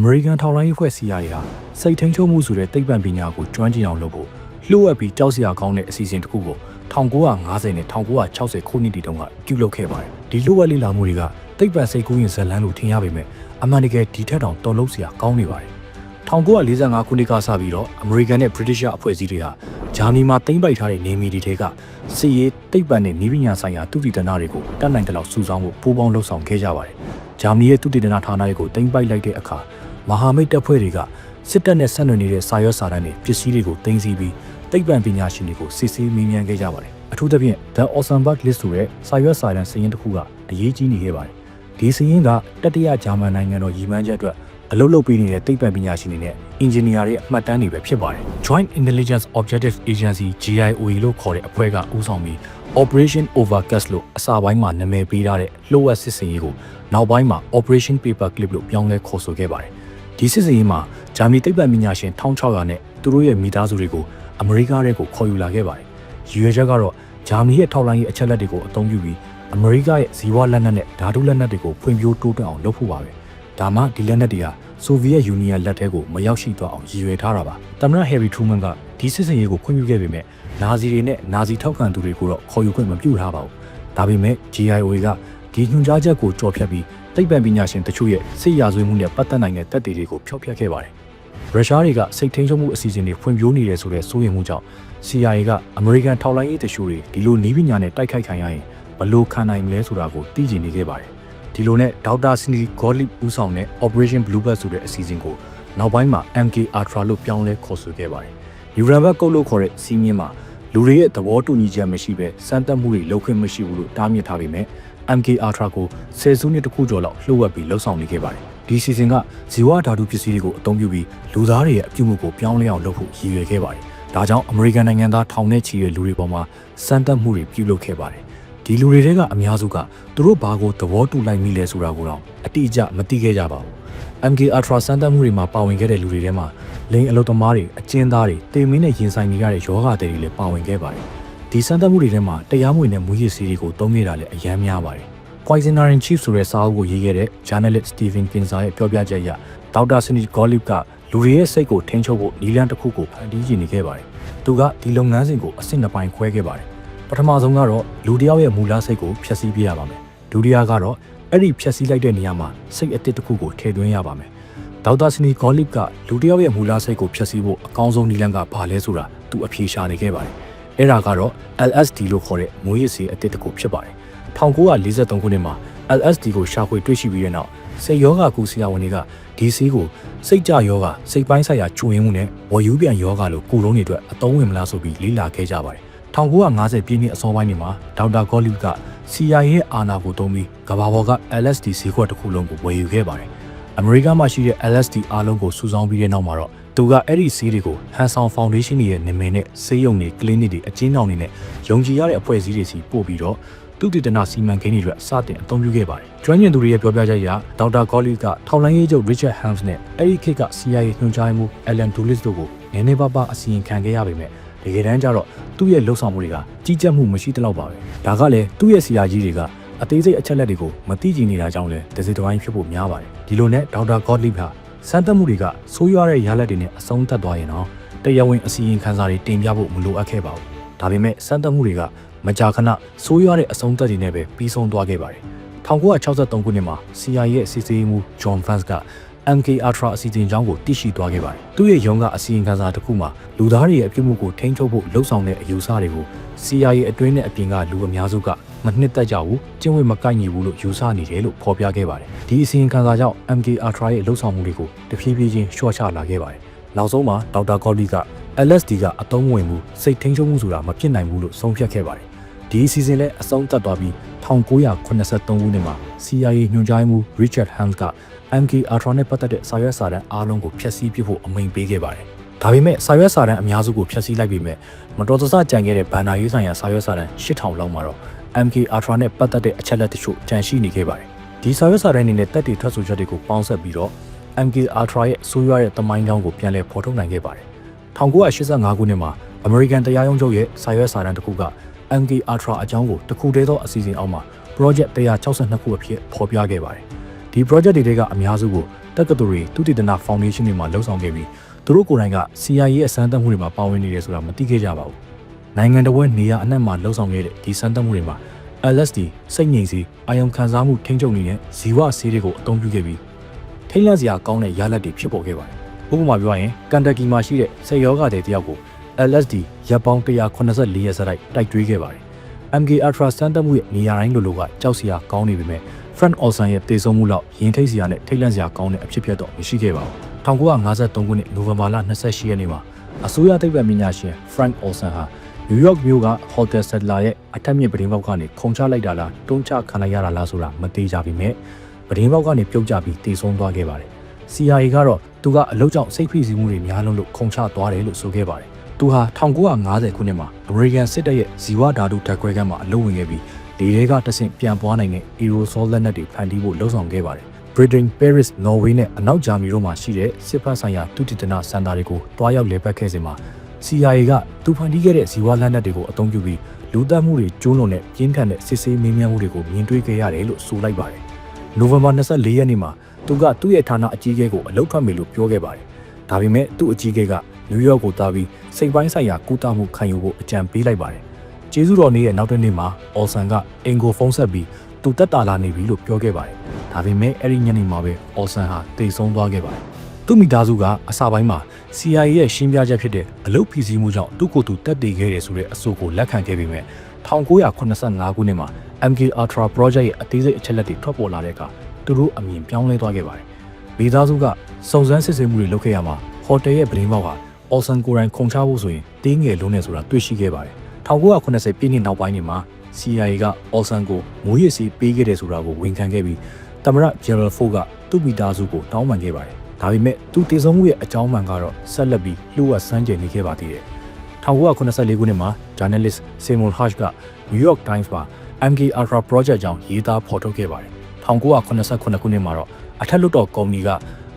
အမေရိကန်ထောက်လိုင်းရေးဖွဲ့ CIA ဟာစိတ်ထိန်ချုပ်မှုဆိုတဲ့သိပ္ပံပညာကိုကျွမ်းကျင်အောင်လုပ်ဖို့လှုပ်ဝက်ပြီးကြောက်စရာကောင်းတဲ့အစီအစဉ်တစ်ခုကို1950နဲ့1960ခုနှစ်တီတုန်းကပြုလုပ်ခဲ့ပါတယ်။ဒီလှုပ်ဝက်လေးလာမှုတွေကသိပ္ပံစိတ်ကူးရင်ဇလန်းလို့ထင်ရပေမဲ့အမှန်တကယ်ဒီထက်တောင်တော်လို့စရာကောင်းနေပါတယ်။1945ခုနှစ်ကစပြီးတော့အမေရိကန်နဲ့ British အဖွဲ့အစည်းတွေဟာဂျာမနီမှာတင်ပိုက်ထားတဲ့နေမီဒီတွေကစစ်ရေးသိပ္ပံနဲ့နည်းပညာဆိုင်ရာသုတေသနတွေကိုတတ်နိုင်တဲ့လောက်စုဆောင်းဖို့ပူးပေါင်းလှုပ်ဆောင်ခဲ့ကြပါတယ်။ဂျာမနီရဲ့သုတေသနဌာနတွေကိုတင်ပိုက်လိုက်တဲ့အခါ မဟာမိတ်တပ်ဖွဲ့တွေကစစ်တပ်နဲ့ဆက်နွယ်နေတဲ့စာရွက်စာတမ်းတွေပစ္စည်းတွေကိုတင်စီပြီးသိပ္ပံပညာရှင်တွေကိုစစ်ဆေးမေးမြန်းခဲ့ကြပါတယ်။အထူးသဖြင့် The Ossenberg List ဆိုတဲ့စာရွက်စာတမ်းစာရင်းတစ်ခုကအရေးကြီးနေခဲ့ပါတယ်။ဒီစာရင်းကတတိယဂျာမန်နိုင်ငံတော်ရည်မှန်းချက်အတွက်အလုပ်လုပ်ပေးနေတဲ့သိပ္ပံပညာရှင်တွေနဲ့အင်ဂျင်နီယာတွေအမှတ်တမ်းတွေပဲဖြစ်ပါတယ်။ Joint Intelligence Objective Agency GIOA လို့ခေါ်တဲ့အဖွဲ့ကဦးဆောင်ပြီး Operation Overcast လို့အစပိုင်းမှာနာမည်ပေးထားတဲ့လှုပ်ဝက်စစ်စင်ရေးကိုနောက်ပိုင်းမှာ Operation Paperclip လို့ပြောင်းလဲခေါ်ဆိုခဲ့ပါတယ်။ ဒီစစ်စင်ရေးမှာဂျာမနီသိပ္ပံပညာရှင်1600နဲ့သူတို့ရဲ့မိသားစုတွေကိုအမေရိကရဲကိုခေါ်ယူလာခဲ့ပါတယ်။ရည်ရွယ်ချက်ကတော့ဂျာမနီရဲ့ထောက်လှမ်းရေးအချက်လက်တွေကိုအသုံးပြုပြီးအမေရိကရဲ့ဇီဝလက်နက်နဲ့ဓာတုလက်နက်တွေကိုဖွံ့ဖြိုးတိုးတက်အောင်လုပ်ဖို့ပါပဲ။ဒါမှဒီလက်နက်တွေကဆိုဗီယက်ယူနီယံလက်ထဲကိုမရောက်ရှိသွားအောင်ရည်ရွယ်ထားတာပါ။သမ္မတဟယ်ရီထရူမန်ကဒီစစ်စင်ရေးကိုခွင့်ပြုခဲ့ပေမဲ့နာဇီတွေနဲ့နာဇီထောက်ခံသူတွေကိုတော့ခေါ်ယူခွင့်မပြုထားပါဘူး။ဒါပေမဲ့ GIO ကဒီညွှန်ကြားချက်ကိုကြော်ဖြတ်ပြီး သိပ္ပံပညာရှင်တချို့ရဲ့စစ်ရာဇဝတ်မှုနဲ့ပတ်သက်နိုင်တဲ့တပ်တွေတွေကိုဖျောက်ဖျက်ခဲ့ပါတယ်။ရုရှားတွေကစိတ်ထိန်ချုပ်မှုအစီအစဉ်တွေဖွံ့ဖြိုးနေတယ်ဆိုတဲ့စိုးရိမ်မှုကြောင့် CIA ကအမေရိကန်ထောက်လှမ်းရေးတချို့တွေဒီလိုနီးပညာနဲ့တိုက်ခိုက်ခံရရင်ဘလို့ခံနိုင်မလဲဆိုတာကိုသိကျင်နေခဲ့ပါတယ်။ဒီလိုနဲ့ဒေါက်တာစနီဂေါလစ်ဦးဆောင်တဲ့ Operation Bluebird ဆိုတဲ့အစီအစဉ်ကိုနောက်ပိုင်းမှာ MK Ultra လို့ပြောင်းလဲခေါ်ဆိုခဲ့ပါတယ်။ Uranbird ကုတ်လို့ခေါ်တဲ့စီးမြင့်မှာလူတွေရဲ့သဘောတူညီချက်မရှိဘဲစမ်းသပ်မှုတွေလုပ်ခွင့်မရှိဘူးလို့တားမြစ်ထားပေမဲ့ MK Ultra ကိုဆယ်စုနှစ်တခုကျော်လောက်လှုပ်ဝက်ပြီးလှုပ်ဆောင်နေခဲ့ပါတယ်။ဒီစီစဉ်ကဇီဝဓာတုပစ္စည်းတွေကိုအသုံးပြုပြီးလူသားတွေရဲ့အပြုအမူကိုပြောင်းလဲအောင်လုပ်ဖို့ရည်ရွယ်ခဲ့ပါတယ်။ဒါကြောင့်အမေရိကန်နိုင်ငံသားထောင်နဲ့ချီတဲ့လူတွေပေါ်မှာစမ်းသပ်မှုတွေပြုလုပ်ခဲ့ပါတယ်။ဒီလူတွေထဲကအများစုကသူတို့ဘာကိုသဘောတူလိုက်မိလဲဆိုတာကိုတော့အတိအကျမသိခဲ့ကြပါဘူး။ MK Ultra စမ်းသပ်မှုတွေမှာပါဝင်ခဲ့တဲ့လူတွေထဲမှာလိန်အလုသမားတွေအကျဉ်းသားတွေတေမင်းနဲ့ရင်ဆိုင်နေရတဲ့ယောဂတွေလည်းပါဝင်ခဲ့ပါတယ်။ ဒီစမ်းသပ်မှုတွေထဲမှာတရားမဝင်တဲ့မူရစ်ဆေးတွေကိုသုံးခဲ့တာလည်းအများများပါတယ်။ Poisoner in Chief ဆိုတဲ့စာအုပ်ကိုရေးခဲ့တဲ့ journalist Steven Kinzer ရဲ့ပြောပြချက်အရဒေါက်တာစနီဂေါလစ်ကလူတွေရဲ့စိတ်ကိုထိန်းချုပ်ဖို့နီလန်းတစ်ခုကိုဖန်တီးရည်နေခဲ့ပါတယ်။သူကဒီလုပ်ငန်းစဉ်ကိုအဆင့်နှစ်ပိုင်းခွဲခဲ့ပါတယ်။ပထမဆုံးကတော့လူတစ်ယောက်ရဲ့မူလစိတ်ကိုဖျက်ဆီးပြရပါမယ်။ဒုတိယကတော့အဲ့ဒီဖျက်ဆီးလိုက်တဲ့နေရာမှာစိတ်အတစ်တစ်ခုကိုထည့်သွင်းရပါမယ်။ဒေါက်တာစနီဂေါလစ်ကလူတစ်ယောက်ရဲ့မူလစိတ်ကိုဖျက်ဆီးဖို့အကောင်းဆုံးနီလန်းကဘာလဲဆိုတာသူအဖြေရှာနေခဲ့ပါတယ်။ အဲ့ဒါကတော့ LSD လို့ခေါ်တဲ့မွေးရည်စေအတစ်တစ်ခုဖြစ်ပါတယ်။1943ခုနှစ်မှာ LSD ကိုရှာဖွေတွေ့ရှိပြီးတဲ့နောက်စိတ်ယောဂကုဆရာဝန်တွေကဒီဆေးကိုစိတ်ကြယောဂစိတ်ပိုင်းဆိုင်ရာကျွင်းမှုနဲ့ဝေယူပြန်ယောဂလို့ကုလုံးတွေအတွက်အသုံးဝင်မလားဆိုပြီးလေ့လာခဲ့ကြပါတယ်1950ပြည့်နှစ်အစောပိုင်းတွေမှာဒေါက်တာဂေါလီက CIA ရဲ့အာဏာကိုသုံးပြီးကမ္ဘာပေါ်က LSD ဈေးကွက်တစ်ခုလုံးကိုဝယ်ယူခဲ့ပါတယ်အမေရိကန်မှာရှိတဲ့ LSD အားလုံးကိုစုဆောင်းပြီးတဲ့နောက်မှာတော့ သူကအဲ့ဒီဆေးတွေကို Hanson Foundation ရဲ့နာမည်နဲ့ဆေးရုံတွေ clinic တွေအကျဉ်းထောင်တွေနဲ့ယုံကြည်ရတဲ့အဖွဲ့အစည်းတွေစီပို့ပြီးတော့သူတည်တနာစီမံကိန်းတွေအတွက်စတင်အသုံးပြုခဲ့ပါတယ်။ကျွမ်းကျင်သူတွေရဲ့ပြောပြချက်အရဒေါက်တာဂေါလီကထောက်လိုင်းရေးချုပ် Richard Helms နဲ့အဲ့ဒီခေတ်က CIA ညွှန်ကြားမှု Alan Dulles တို့ကိုနည်းနည်းပါးပါးအစီရင်ခံခဲ့ရပေမဲ့တကယ်တမ်းကျတော့သူ့ရဲ့လှုပ်ဆောင်မှုတွေကကြီးကြပ်မှုမရှိတလောက်ပါပဲ။ဒါကလည်းသူ့ရဲ့ဆရာကြီးတွေကအသေးစိတ်အချက်လက်တွေကိုမသိကြည်နေတာကြောင့်လည်းတစ်စိတ်တစ်ပိုင်းဖြစ်ဖို့များပါတယ်။ဒီလိုနဲ့ဒေါက်တာဂေါလီဟာ စမ်းသပ်မှုတွေကဆိုးရွားတဲ့ရလဒ်တွေနဲ့အဆုံးသတ်သွားရင်တော့တရားဝင်အစီရင်ခံစာတွေတင်ပြဖို့မလိုအပ်ခဲ့ပါဘူး။ဒါပေမဲ့စမ်းသပ်မှုတွေကမကြာခဏဆိုးရွားတဲ့အဆုံးသက်တွေနဲ့ပဲပြီးဆုံးသွားခဲ့ပါတယ်။1963ခုနှစ်မှာ CIA ရဲ့စီစီမှု John Vance က MK Ultra အစီအစဉ်ကြောင်းကိုတည်ရှိသွားခဲ့ပါတယ်။သူ့ရဲ့ရုံးကအစီရင်ခံစာတစ်ခုမှာလူသားတွေရဲ့အပြုအမူကိုထိန်းချုပ်ဖို့လှုံ့ဆော်တဲ့အယူဆတွေကို CIA အတွင်းနဲ့အပြင်ကလူအများစုက မနှစ်သက်ကြဘူးကျင့်ဝတ်မကိုက်ညီဘူးလို့ယူဆနေတယ်လို့ဖော်ပြခဲ့ပါတယ်။ဒီအစီရင်ခံစာကြောင့် MK Ultra ရဲ့လှုံ့ဆော်မှုတွေကိုတဖြည်းဖြည်းချင်းလျှော့ချလာခဲ့ပါတယ်။နောက်ဆုံးမှာဒေါက်တာကောလီက LSD ကအသုံးဝင်မှုစိတ်ထိန်းချုပ်မှုဆိုတာမဖြစ်နိုင်ဘူးလို့ဆုံးဖြတ်ခဲ့ပါတယ်။ဒီအစီအစဉ်လည်းအဆုံးသတ်သွားပြီး1983ခုနှစ်မှာ CIA ညွှန်ကြားမှု Richard Helms က MK Ultra နဲ့ပတ်သက်တဲ့စာရွက်စာတမ်းအားလုံးကိုဖျက်ဆီးပစ်ဖို့အမိန့်ပေးခဲ့ပါတယ်။ဒါပေမဲ့စာရွက်စာတမ်းအများစုကိုဖျက်ဆီးလိုက်ပြီးမဲ့မတော်တဆကြံခဲ့တဲ့ဘန်နာရေးဆိုင်ရာစာရွက်စာတမ်း8000လောက်မှာတော့ MK Ultra နဲ့ပတ်သက်တဲ့အချက်လက်တချို့ကြန့်ရှိနေခဲ့ပါတယ်။ဒီစာရွက်စာတမ်းတွေနဲ့တက်တည်ထွက်ဆိုချက်တွေကိုပေါင်းစပ်ပြီးတော့ MK Ultra ရဲ့ဆိုးရွားတဲ့တမိုင်းကြောင်းကိုပြန်လည်ဖော်ထုတ်နိုင်ခဲ့ပါတယ်။1985ခုနှစ်မှာ American တရားရုံးချုပ်ရဲ့စာရွက်စာတမ်းတစ်ခုက MK Ultra အကြောင်းကိုတခုတည်းသောအစီအစဉ်အောက်မှာ project 162ခုအဖြစ်ဖော်ပြခဲ့ပါတယ်။ဒီ project တွေကအများစုကိုတက္ကသိုလ်တွေသူတည်တနာဖောင်ဒေးရှင်းတွေမှာလှုပ်ဆောင်ခဲ့ပြီးသူတို့ကိုယ်တိုင်က CIA ရဲ့စမ်းသပ်မှုတွေမှာပါဝင်နေတယ်ဆိုတာမသိခဲ့ကြပါဘူး နိုင်ငံတော်ရဲ့နေရာအနှံ့မှာလှုပ်ဆောင်ခဲ့တဲ့ဒီစမ်းသပ်မှုတွေမှာ LSD စိတ်ငြိမ်စေအာယုံခံစားမှုထိန်းချုပ်နေတဲ့ဇီဝဆေးတွေကိုအသုံးပြုခဲ့ပြီးထိတ်လန့်စရာကောင်းတဲ့ရလဒ်တွေဖြစ်ပေါ်ခဲ့ပါတယ်ဥပမာပြောရရင်ကန်တက်ကီမှာရှိတဲ့ဆေယောဂတဲ့တယောက်ကို LSD ရပ်ပေါင်း184ရက်စတိုက်တိုက်တွေးခဲ့ပါတယ် MK Ultra စမ်းသပ်မှုရဲ့နေရာတိုင်းလိုလိုကကြောက်စရာကောင်းနေပေမဲ့ Frank Olsen ရဲ့တေဆုံးမှုလောက်ရင်ထိတ်စရာနဲ့ထိတ်လန့်စရာကောင်းတဲ့အဖြစ်အပျက်တော့မရှိခဲ့ပါဘူး1953ခုနှစ်နိုဝင်ဘာလ28ရက်နေ့မှာအစိုးရသိပ္ပံပညာရှင် Frank Olsen ဟာ နယူးယောက်မြို့က Hotel Settler ရဲ့အထက်မြင့်ပတင်းပေါက်ကနေခုံချလိုက်တာလားတွန်းချခံလိုက်ရတာလားဆိုတာမသေးကြပေမဲ့ပတင်းပေါက်ကနေပြုတ်ကျပြီးတေဆုံးသွားခဲ့ပါတယ်။ CIA ကတော့သူကအလုတ်ကြောင့်စိတ်ဖိစီးမှုတွေများလုံးလို့ခုံချသွားတယ်လို့ဆိုခဲ့ပါတယ်။သူဟာ1950ခုနှစ်မှာ American စစ်တပ်ရဲ့ဇီဝဓာတုဓာတ်ခွဲခန်းမှာအလုပ်ဝင်ခဲ့ပြီးဒီတွေကတဆင့်ပြန်ပွားနိုင်တဲ့ aerosol လက်နက်တွေဖန်တီးဖို့လှုံ့ဆော်ခဲ့ပါတယ်။ Britain, Paris, Norway နဲ့အနောက်ဂျာမနီတို့မှာရှိတဲ့စစ်ဖက်ဆိုင်ရာတုတိတနာစင်တာတွေကိုတွားရောက်လည်ပတ်ခဲ့စဉ်မှာ CIA ကသူဖန်တီးခဲ့တဲ့ဇီဝလက်နက်တွေကိုအသုံးပြုပြီးလူသတ်မှုတွေကျူးလွန်တဲ့ပြင်းထန်တဲ့စစ်ဆေးမေးမြန်းမှုတွေကိုမြင်တွေ့ခဲ့ရတယ်လို့ဆိုလိုက်ပါတယ်။နိုဝင်ဘာ24ရက်နေ့မှာသူကသူ့ရဲ့ဌာနအကြီးအကဲကိုအလုတ်ထွက်မယ်လို့ပြောခဲ့ပါတယ်။ဒါပေမဲ့သူ့အကြီးအကဲကနယူးယောက်ကိုတားပြီးစိတ်ပိုင်းဆိုင်ရာကုသမှုခံယူဖို့အကြံပေးလိုက်ပါတယ်။ကျေးဇူးတော်နေ့ရဲ့နောက်တစ်နေ့မှာအော်ဆန်ကအင်ကိုဖုန်းဆက်ပြီးသူတက်တာလာနေပြီလို့ပြောခဲ့ပါတယ်။ဒါပေမဲ့အဲ့ဒီညနေမှာပဲအော်ဆန်ဟာတိတ်ဆုံးသွားခဲ့ပါတယ်။ သူ့မိသားစုကအစာပိုင်းမှာ CIA ရဲ့ရှင်းပြချက်ဖြစ်တဲ့အလုတ်ဖီစီမှုကြောင့်သူ့ကိုယ်သူတက်တည်ခဲ့တယ်ဆိုတဲ့အဆိုကိုလက်ခံခဲ့ပေမဲ့1985ခုနှစ်မှာ MK Ultra Project ရဲ့အသေးစိတ်အချက်လက်တွေထွက်ပေါ်လာတဲ့အခါသူတို့အမြင်ပြောင်းလဲသွားခဲ့ပါတယ်။မိသားစုကစုံစမ်းစစ်ဆေးမှုတွေလုပ်ခဲ့ရမှာဟိုတယ်ရဲ့ဗလင်းပေါက်ဟာအော်ဆန်ကိုရိုင်းခုံချဖို့ဆိုရင်တင်းငယ်လုံးနေဆိုတာတွေ့ရှိခဲ့ပါတယ်။1980ပြည့်နှစ်နောက်ပိုင်းတွေမှာ CIA ကအော်ဆန်ကိုမိုးရည်စီပေးခဲ့တယ်ဆိုတာကိုဝန်ခံခဲ့ပြီးတမရဂျယ်ရယ်ဖိုးကသူ့မိသားစုကိုတောင်းပန်ခဲ့ပါတယ်။ ဒါပေမဲ့သူတည်ဆုံမှုရဲ့အကြောင်းမှန်ကတော့ဆက်လက်ပြီးလှုပ်ဝက်စမ်းကြယ်နေခဲ့ပါသေးတယ်။1984ခုနှစ်မှာ journalist Seymour Hersh က New York Times မှာ MK Ultra Project ကြောင့်ရေးသားဖော်ထုတ်ခဲ့ပါတယ်။1989ခုနှစ်မှာတော့အထက်လွှတ်တော်ကော်မတီက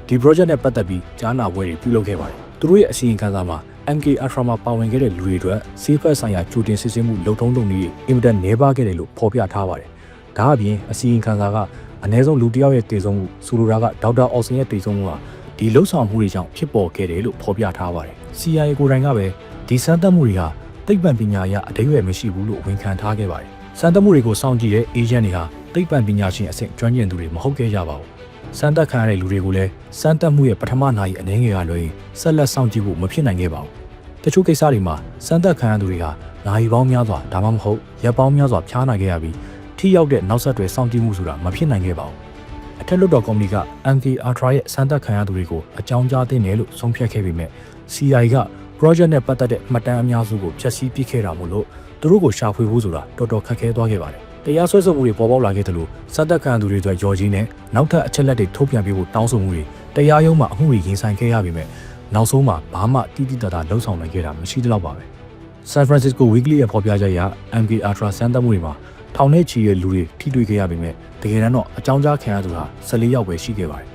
ဒီ project နဲ့ပတ်သက်ပြီးကြားနာပွဲတွေပြုလုပ်ခဲ့ပါတယ်။သူတို့ရဲ့အစီရင်ခံစာမှာ MK Ultra မှာပါဝင်ခဲ့တဲ့လူတွေအတွက်ဆေးဖက်ဆိုင်ရာကြိုတင်စစ်ဆေးမှုလုံထုံးလုံနည်းအင်မတန်နှဲပါခဲ့တယ်လို့ဖော်ပြထားပါတယ်။ဒါအပြင်အစီရင်ခံစာက အနည်းဆုံးလူတစ်ယောက်ရဲ့တည်ဆုံမှုဆိုလိုတာကဒေါက်တာအော်ဆင်ရဲ့တည်ဆုံမှုဟာဒီလှုပ်ဆောင်မှုတွေကြောင့်ဖြစ်ပေါ်ခဲ့တယ်လို့ဖော်ပြထားပါတယ်။ CIA ကိုယ်တိုင်ကပဲဒီစမ်းသပ်မှုတွေဟာသိပ္ပံပညာအရအတိတ်ပဲမရှိဘူးလို့ဝန်ခံထားခဲ့ပါတယ်။စမ်းသပ်မှုတွေကိုစောင့်ကြည့်တဲ့အေဂျင့်တွေဟာသိပ္ပံပညာရှင်အဆင့်ကျွမ်းကျင်သူတွေမဟုတ်ခဲ့ကြပါဘူး။စမ်းသပ်ခံရတဲ့လူတွေကိုလည်းစမ်းသပ်မှုရဲ့ပထမနာရီအနေငယ်ကလွှဲရင်ဆက်လက်စောင့်ကြည့်ဖို့မဖြစ်နိုင်ခဲ့ပါဘူး။တချို့ကိစ္စတွေမှာစမ်းသပ်ခံရသူတွေဟာနာရီပေါင်းများစွာဒါမှမဟုတ်ရက်ပေါင်းများစွာဖျားနာခဲ့ရပြီး ထိရောက်တဲ့နောက်ဆက်တွဲစောင့်ကြည့်မှုဆိုတာမဖြစ်နိုင်ခဲ့ပါဘူး။အထက်လွှတ်တော်ကော်မတီက MK Ultra ရဲ့စမ်းသပ်ခံရသူတွေကိုအကြောင်းကြားသင့်တယ်လို့ဆုံးဖြတ်ခဲ့ပေမဲ့ CI က project နဲ့ပတ်သက်တဲ့မှတ်တမ်းအများစုကိုဖျက်ဆီးပစ်ခဲ့တာမို့လို့သူတို့ကိုရှာဖွေဖို့ဆိုတာတော်တော်ခက်ခဲသွားခဲ့ပါတယ်။တရားစွဲဆိုမှုတွေပေါ်ပေါက်လာခဲ့တယ်လို့စက်တက်ခံသူတွေအတွက်ကြော်ကြီးနဲ့နောက်ထပ်အချက်လက်တွေထုတ်ပြန်ပေးဖို့တောင်းဆိုမှုတွေတရားရုံးမှာအမှုတွေရင်ဆိုင်ခဲ့ရပေမဲ့နောက်ဆုံးမှာဘာမှတိတိတတ်တာလှုံ့ဆော်နိုင်ခဲ့တာမရှိတော့ပါပဲ။ San Francisco Weekly ရဲ့ဖော်ပြချက်အရ MK Ultra စမ်းသပ်မှုတွေမှာ ထောင်ထဲချီရဲ့လူတွေထိတွေ့ခဲ့ရပေမဲ့တကယ်တမ်းတော့အကြောင်းကြားခံရသူဟာ14ယောက်ပဲရှိခဲ့ပါတယ်။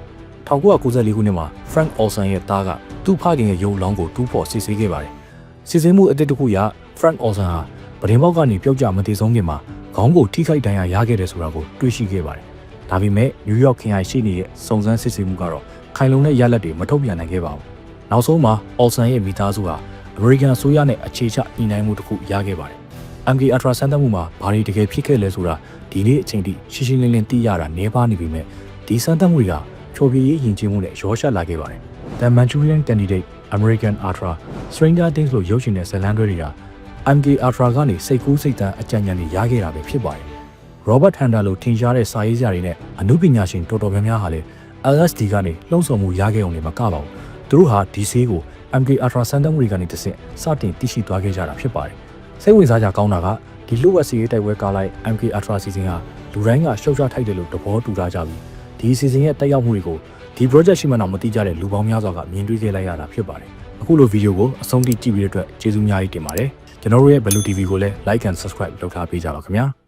1994ခုနှစ်မှာ Frank Olsen ရဲ့သားကသူ့ဖခင်ရဲ့ရုံလောင်းကိုတူးဖော်စစ်ဆေးခဲ့ပါတယ်။စစ်ဆေးမှုအသစ်တစ်ခုအရ Frank Olsen ဟာပဒင်းပေါက်ကနေပျောက်ကျမတည်ဆုံးခင်မှာခေါင်းကိုထိခိုက်ဒဏ်ရာရခဲ့တယ်ဆိုတာကိုတွေ့ရှိခဲ့ပါတယ်။ဒါပေမဲ့နယူးယောက်ခရိုင်ရှိနေတဲ့စုံစမ်းစစ်ဆေးမှုကတော့ခိုင်လုံတဲ့ရလဒ်တွေမထုတ်ပြန်နိုင်ခဲ့ပါဘူး။နောက်ဆုံးမှာ Olsen ရဲ့မိသားစုဟာအမေရိကန်အစိုးရနဲ့အခြေချညှိနှိုင်းမှုတစ်ခုရခဲ့ပါတယ်။ MK Ultra စမ်းသပ်မှုမှာဘာတွေတကယ်ဖြစ်ခဲ့လဲဆိုတာဒီနေ့အချိန်ထိရှင်းရှင်းလင်းလင်းသိရတာနေပါနေပြီမဲ့ဒီစမ်းသပ်မှုတွေကဖြိုပြရေးယဉ်ကျေးမှုနဲ့ရောရှက်လာခဲ့ပါတယ်။ The Manchurian Candidate American Ultra Stranger Things လို့ရုပ်ရှင်တဲ့ဇာတ်လမ်းတွေတွေက MK Ultra ကနေစိတ်ကူးစိတ်တမ်းအကြံဉာဏ်တွေရခဲ့တာပဲဖြစ်ပါတယ်။ Robert Hunter လို့ထင်ရှားတဲ့စာရေးဆရာတွေနဲ့အမှုပညာရှင်တော်တော်များများဟာလည်း LSD ကနေလှုံ့ဆော်မှုရခဲ့အောင်လည်းမကပါဘူး။သူတို့ဟာဒီဆေးကို MK Ultra စမ်းသပ်မှုတွေကနေတစ်ဆင့်စတင်သိရှိသွားခဲ့ကြတာဖြစ်ပါတယ်။ စိတ်ဝင်စားကြကောင်းတာကဒီလှုပ်ဝက်စီရေးတိုက်ပွဲကားလိုက် MK Ultra စီစဉ်ဟာလူတိုင်းကရှုပ်ချထိုက်တယ်လို့သဘောတူထားကြပြီးဒီစီစဉ်ရဲ့တက်ရောက်မှုတွေကိုဒီ project ရှိမှတော့မသိကြတဲ့လူပေါင်းများစွာကမြင်တွေ့ခဲ့လိုက်ရတာဖြစ်ပါတယ်။အခုလိုဗီဒီယိုကိုအဆုံးထိကြည့်ပြီးတဲ့အတွက်ကျေးဇူးများကြီးတင်ပါတယ်။ကျွန်တော်တို့ရဲ့ Blue TV ကိုလည်း like and subscribe လုပ်ထားပေးကြပါခင်ဗျာ။